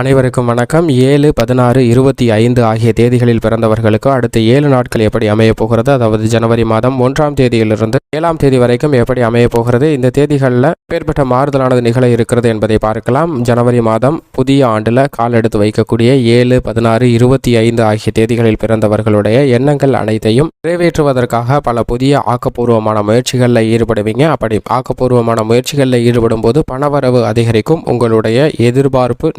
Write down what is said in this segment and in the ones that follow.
அனைவருக்கும் வணக்கம். ஏழு பதினாறு இருபத்தி ஐந்து ஆகிய தேதிகளில் பிறந்தவர்களுக்கு அடுத்த ஏழு நாட்கள் எப்படி அமையப் போகிறது? அதாவது ஜனவரி மாதம் ஒன்றாம் தேதியிலிருந்து ஏழாம் தேதி வரைக்கும் எப்படி அமையப் போகிறது? இந்த தேதிகளில் பேர்பட்ட மாறுதலானது நிகழ இருக்கிறது என்பதை பார்க்கலாம். ஜனவரி மாதம் புதிய ஆண்டில் கால் எடுத்து வைக்கக்கூடிய ஏழு பதினாறு இருபத்தி ஐந்து ஆகிய தேதிகளில் பிறந்தவர்களுடைய எண்ணங்கள் அனைத்தையும் நிறைவேற்றுவதற்காக பல புதிய ஆக்கப்பூர்வமான முயற்சிகளில் ஈடுபடுவீங்க. அப்படி ஆக்கப்பூர்வமான முயற்சிகளில் ஈடுபடும் போது பணவரவு அதிகரிக்கும். உங்களுடைய எதிர்பார்ப்பு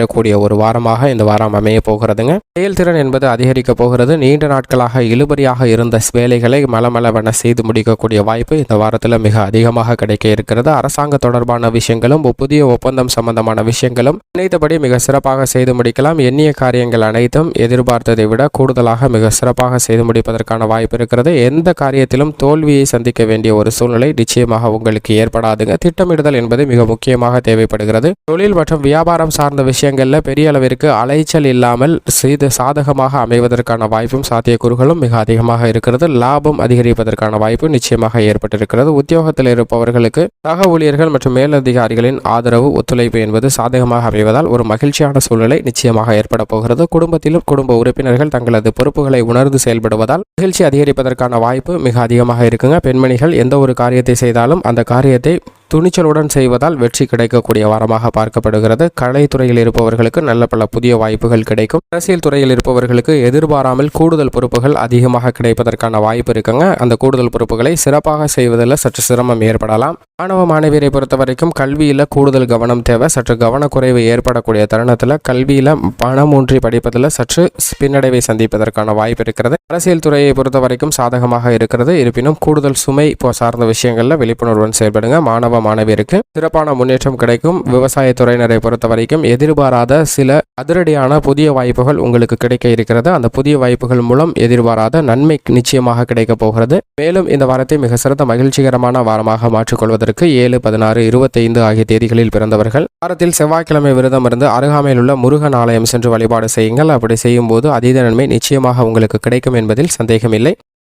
நிறைவேறக்கூடிய ஒரு வாரமாக இந்த வாரம் அமைய போகிறதுங்க. செயல்திறன் என்பது அதிகரிக்க போகிறது. நீண்ட நாட்களாக இழுபறியாக இருந்த வேலைகளை மலமளவென செய்து முடிக்கக்கூடிய வாய்ப்பு இந்த வாரத்தில் மிக அதிகமாக கிடைக்க இருக்கிறது. அரசாங்க தொடர்பான விஷயங்களும் புதிய ஒப்பந்தம் சம்பந்தமான விஷயங்களும் நினைத்தபடி மிக சிறப்பாக செய்து முடிக்கலாம். எண்ணிய காரியங்கள் அனைத்தும் எதிர்பார்த்ததை விட கூடுதலாக மிக சிறப்பாக செய்து முடிப்பதற்கான வாய்ப்பு இருக்கிறது. எந்த காரியத்திலும் தோல்வியை சந்திக்க வேண்டிய ஒரு சூழ்நிலை நிச்சயமாக உங்களுக்கு ஏற்படாதுங்க. திட்டமிடுதல் என்பது மிக முக்கியமாக தேவைப்படுகிறது. தொழில் மற்றும் வியாபாரம் சார்ந்த விஷயங்களில் பெரிய அளவிற்கு அலைச்சல் இல்லாமல் செய்து சாதகமாக அமைவதற்கான வாய்ப்பும் சாத்தியக்கூறுகளும் மிக அதிகமாக இருக்கிறது. லாபம் அதிகரிப்பதற்கான வாய்ப்பு நிச்சயமாக ஏற்பட்டிருக்கிறது. உத்தியோகத்தில் இருப்பவர்களுக்கு சக ஊழியர்கள் மற்றும் மேலதிகாரிகளின் ஆதரவு ஒத்துழைப்பு என்பது சாதகமாக அமைவதால் ஒரு மகிழ்ச்சியான சூழ்நிலை நிச்சயமாக ஏற்பட போகிறது. குடும்பத்திலும் குடும்ப உறுப்பினர்கள் தங்களது பொறுப்புகளை உணர்ந்து செயல்படுவதால் மகிழ்ச்சி அதிகரிப்பதற்கான வாய்ப்பு மிக அதிகமாக இருக்குங்க. பெண்மணிகள் எந்த ஒரு காரியத்தை செய்தாலும் அந்த காரியத்தை துணிச்சலுடன் செய்வதால் வெற்றி கிடைக்கக்கூடிய வாரமாக பார்க்கப்படுகிறது. கலைத்துறையில் இருப்பவர்களுக்கு நல்ல பல புதிய வாய்ப்புகள் கிடைக்கும். அரசியல் துறையில் இருப்பவர்களுக்கு எதிர்பாராமல் கூடுதல் பொறுப்புகள் அதிகமாக கிடைப்பதற்கான வாய்ப்பு இருக்குங்க. அந்த கூடுதல் பொறுப்புகளை சிறப்பாக செய்வதில் சற்று சிரமம் ஏற்படலாம். மாணவ மாணவியரை பொறுத்த வரைக்கும் கல்வியில் கூடுதல் கவனம் தேவை. சற்று கவனக்குறைவு ஏற்படக்கூடிய தருணத்தில் கல்வியில் பணம் ஊன்றி படிப்பதில் சற்று பின்னடைவை சந்திப்பதற்கான வாய்ப்பு இருக்கிறது. அரசியல் துறையை பொறுத்த வரைக்கும் சாதகமாக இருக்கிறது. இருப்பினும் கூடுதல் சுமை இப்போ சார்ந்த விஷயங்களில் விழிப்புணர்வுடன் செயல்படுங்க. மாணவ மாணவியருக்கு சிறப்பான முன்னேற்றம் கிடைக்கும். விவசாய துறையினரை பொறுத்த வரைக்கும் எதிர்பாராத சில அதிரடியான புதிய வாய்ப்புகள் உங்களுக்கு கிடைக்க இருக்கிறது. அந்த புதிய வாய்ப்புகள் மூலம் எதிர்பாராத நன்மை நிச்சயமாக கிடைக்கப் போகிறது. மேலும் இந்த வாரத்தை மிக சிறந்த மகிழ்ச்சிகரமான வாரமாக மாற்றிக்கொள்வதற்கு ஏழு பதினாறு இருபத்தைந்து ஆகிய தேதிகளில் பிறந்தவர்கள். வாரத்தில் செவ்வாய்க்கிழமை விரதம் இருந்து அருகாமையில் உள்ள முருகன் ஆலயம் சென்று வழிபாடு செய்யுங்கள். அப்படி செய்யும் போது அதீத நன்மை நிச்சயமாக உங்களுக்கு கிடைக்கும் என்பதில் சந்தேகமில்லை.